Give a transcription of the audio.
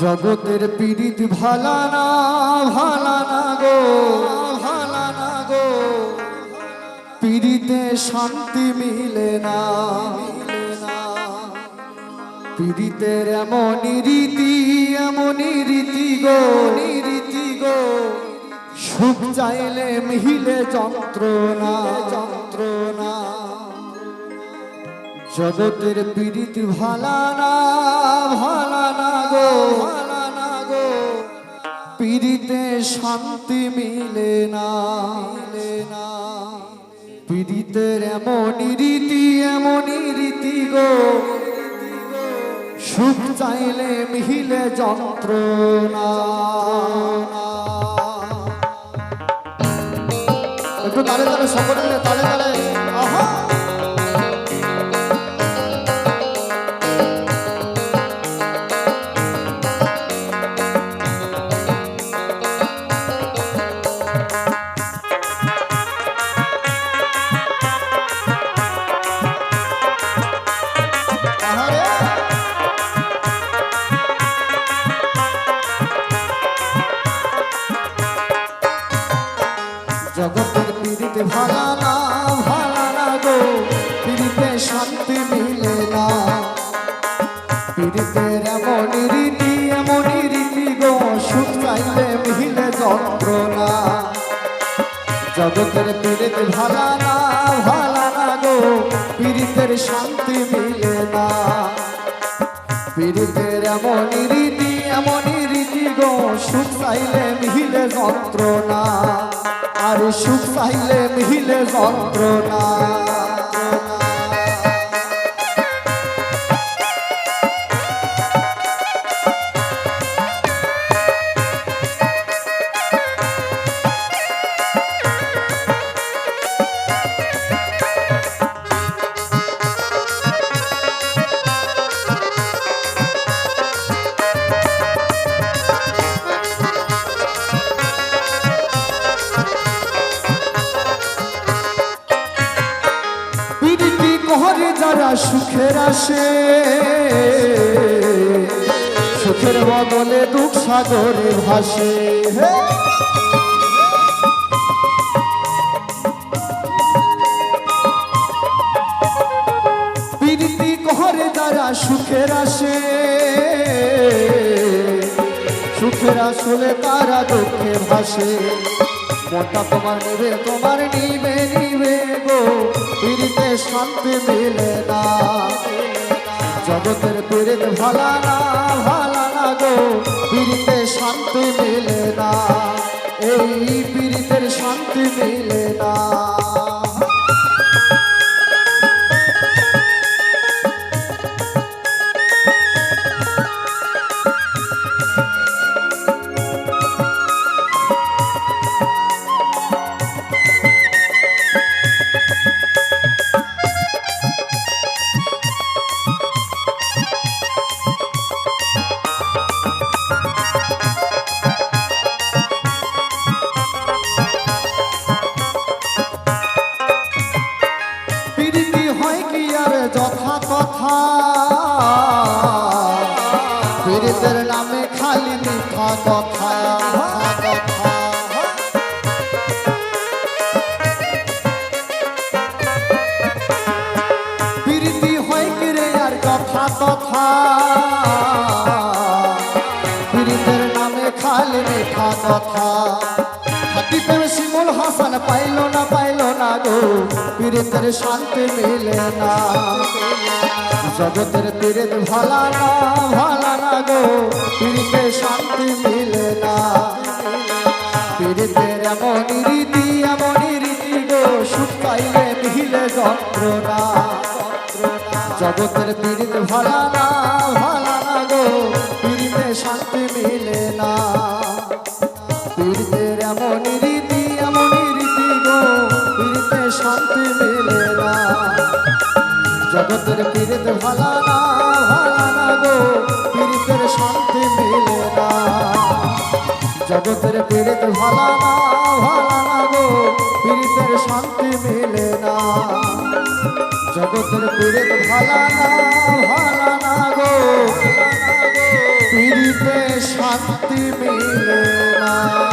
জগতের পীড়িত ভালা না ভালা না গো ভালা না গো। পীড়িতে শান্তি মিলে না। পীড়িতের এমনই রীতি এমনই রীতি গো রীতি গো। সুখ চাইলে মিহিলে যন্ত্রণা যন্ত্রণা। জগতের পীড়িত ভালা না শান্তি মিলে না। পীড়িতের এমনই রীতি এমনই রীতি গো। সুখ চাইলে মিহিলে যন্ত্রণা। একটু তালে তালে, সকলে তালে তালে। আহা! জগতের পীড়িতে ভালা না ভালা না গো। পীড়িতে শান্তি মিলে না। পীড়িতের এমন রীতি এমন রীতি গো, সুখ চাইলে মিলে যন্ত্রণা। জগতের পীড়িতে ভালা না ভালা না গো, পীড়িতের শান্তি মিলে না। পীড়িতের এমন রীতি এমন রীতি গো সুখ চাইলে মিহিলে যন্ত্রণা। আর সুখ চাইলে মিহিলে যন্ত্রণা। সুখের আসে, সুখের বদলে দুঃখ সাগরে ভাসে। পীড়িতি কহরে যারা সুখের আসে, সুখের আসলে তারা দুঃখে ভাসে? মনটা তোমার নিবে তোমার নিবে নিবে গো। পীড়িতে শান্তি মিলে না। জগতের পীড়িত ভালা না ভালা না গো। পীড়িতে শান্তি মিলে না। এই পীড়িতের নামে খালি মিথ্যা কথা কথা। প্রীতি হয় কি রে আর কথা কথা পীড়িতের নামে খালি মিথ্যা কথা। হাতিতে শিমুল হাসান পাইলো না পাইলো না গো। পীড়িতের শান্তি মিলে না। জগতের পীড়িত ভালা না ভালা না গো। পীড়িতে শান্তি মিলে না। পীড়িতের এমন রীতি এমন রীতি গো। সুখ পাইলে মিলে যন্ত্রণা। জগতের পীড়িত ভালা না ভালা না গো। পীড়িতে শান্তি মিলে না। পীড়িতের এমন রীতি এমন রীতি গো। পীড়িতে শান্তি মিলে না। জগতের পীড়িত জগতের পীড়িত ভালা না ভালা না গো, পীড়িতের শান্তি মিলে না। জগতের পীড়িত ভালা না ভালা না গো, পীড়িতের শান্তি মিলে না।